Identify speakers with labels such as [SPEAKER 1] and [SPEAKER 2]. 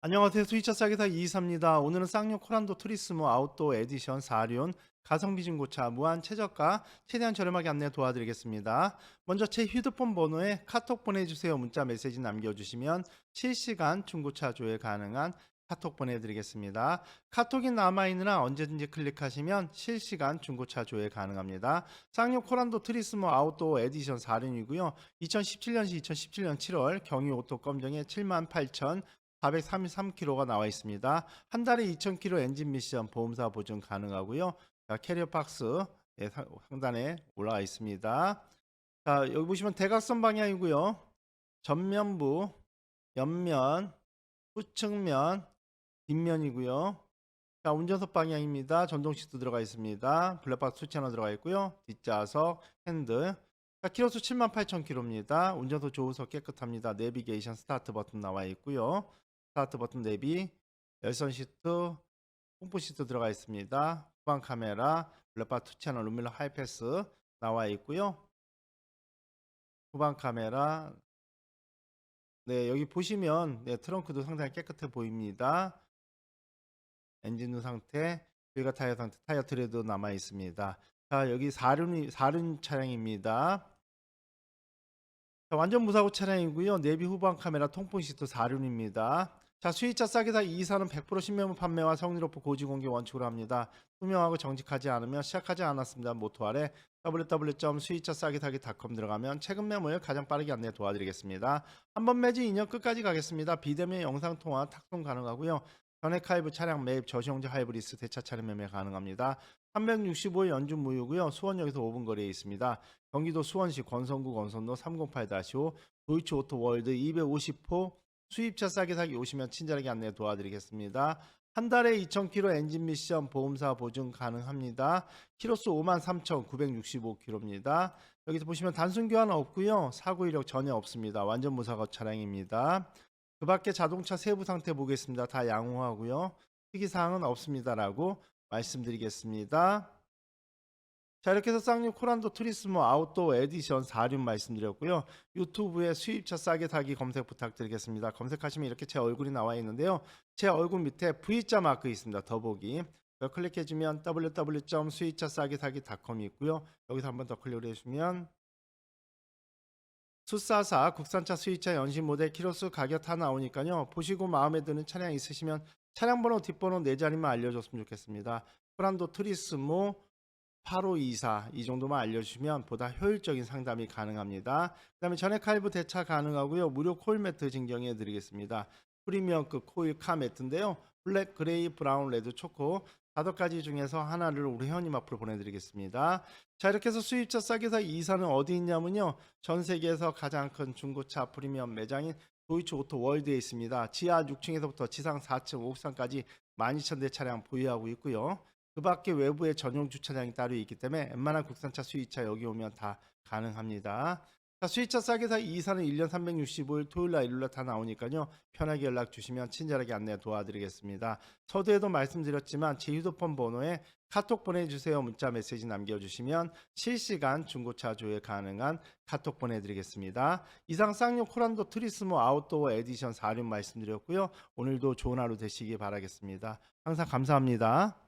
[SPEAKER 1] 안녕하세요. 스위처 싸기사 이이사입니다. 오늘은 쌍용 코란도 투리스모 아웃도어 에디션 4륜 가성비 중고차 무한 최저가 최대한 저렴하게 안내 도와드리겠습니다. 먼저 제 휴대폰 번호에 카톡 보내주세요. 문자 메시지 남겨주시면 실시간 중고차 조회 가능한 카톡 보내드리겠습니다. 카톡이 남아있느라 언제든지 클릭하시면 실시간 중고차 조회 가능합니다. 쌍용 코란도 트리스모 아웃도어 에디션 4륜이고요. 2017년시 2017년 7월 경유 오토 검정에 78,000 433km가 나와 있습니다. 한 달에 2,000km 엔진 미션 보험사 보증 가능하고요. 자, 캐리어 박스 예, 상- 상단에 올라와 있습니다. 자, 여기 보시면 대각선 방향이고요. 전면부, 옆면, 후측면, 뒷면이고요. 자, 운전석 방향입니다. 전동 시트 들어가 있습니다. 블랙박스 수치 하나 들어가 있고요. 뒷좌석, 핸들. 자, 키로수 78,000km입니다. 운전석 조우석 깨끗합니다. 내비게이션 스타트 버튼 나와 있고요. 스타트 버튼 대비 열선 시트 홈프 시트 들어가 있습니다. 후방 카메라 블랙바 투 채널 루밀러 하이패스 나와 있고요. 후방 카메라 네 여기 보시면 네, 트렁크도 상당히 깨끗해 보입니다. 엔진 상태, 빌가 타이어 상태, 타이어 트레도 남아 있습니다. 자 여기 4륜 4륜 차량입니다. 자, 완전 무사고 차량이고요. 내비 후방 카메라 통풍 시트 4륜입니다. 자, 수입차 싸게 다 이사는 100% 신매물 판매와 성능 높은 고지 공개 원칙으로 합니다. 투명하고 정직하지 않으면 시작하지 않았습니다. 모토 아래 www.수입차싸게사기.com 들어가면 최근 매물 가장 빠르게 안내 도와드리겠습니다. 한 번 매지 2년 끝까지 가겠습니다. 비대면 영상 통화 탁송 가능하고요. 전액 하이브 차량 매입 저시용자 하이브리스 대차 차량 매매 가능합니다. 365일 연중 무휴고요. 수원역에서 5분 거리에 있습니다. 경기도 수원시 권선구 권선로 308-5 도이치 오토 월드 250호 수입차 싸게 사기 오시면 친절하게 안내 도와드리겠습니다. 한 달에 2,000km 엔진 미션 보험사 보증 가능합니다. 키로수 53,965km입니다. 여기서 보시면 단순 교환 없고요. 사고 이력 전혀 없습니다. 완전 무사고 차량입니다. 그 밖에 자동차 세부 상태 보겠습니다. 다 양호하고요. 특이사항은 없습니다라고 말씀드리겠습니다. 자 이렇게 해서 쌍용 코란도 투리스모 아웃도어 에디션 4륜 말씀드렸고요. 유튜브에 수입차 싸게 사기 검색 부탁드리겠습니다. 검색하시면 이렇게 제 얼굴이 나와 있는데요. 제 얼굴 밑에 V자 마크 있습니다. 더보기. 클릭해주면 www.수입차 싸게 사기.com이 있고요. 여기서 한번 더 클릭을 해주시면 수사사 국산차 수입차 연신 모델 키로수 가격 다 나오니까요. 보시고 마음에 드는 차량 있으시면 차량 번호 뒷번호 네 자리만 알려줬으면 좋겠습니다. 프란도 트리스모 8524 이 정도만 알려주시면 보다 효율적인 상담이 가능합니다. 그 다음에 전액 할부 대차 가능하고요. 무료 코일 매트 증정해 드리겠습니다. 프리미엄급 코일 카 매트인데요. 블랙, 그레이, 브라운, 레드, 초코 다섯 가지 중에서 하나를 우리 회원님 앞으로 보내드리겠습니다. 자 이렇게 해서 수입차 싸게사 이사는 어디 있냐면요. 전 세계에서 가장 큰 중고차 프리미엄 매장인 도이치 오토 월드에 있습니다. 지하 6층에서부터 지상 4층, 옥상까지 12,000대 차량 보유하고 있고요. 그 밖에 외부에 전용 주차장이 따로 있기 때문에 웬만한 국산차 수입차 여기 오면 다 가능합니다. 자, 수입차 싸게 사 이사는 1년 365일 토요일 날 일요일날 다 나오니까요. 편하게 연락 주시면 친절하게 안내 도와드리겠습니다. 서두에도 말씀드렸지만 제 휴대폰 번호에 카톡 보내주세요. 문자 메시지 남겨주시면 실시간 중고차 조회 가능한 카톡 보내드리겠습니다. 이상 쌍용 코란도 트리스모 아웃도어 에디션 4륜 말씀드렸고요. 오늘도 좋은 하루 되시기 바라겠습니다. 항상 감사합니다.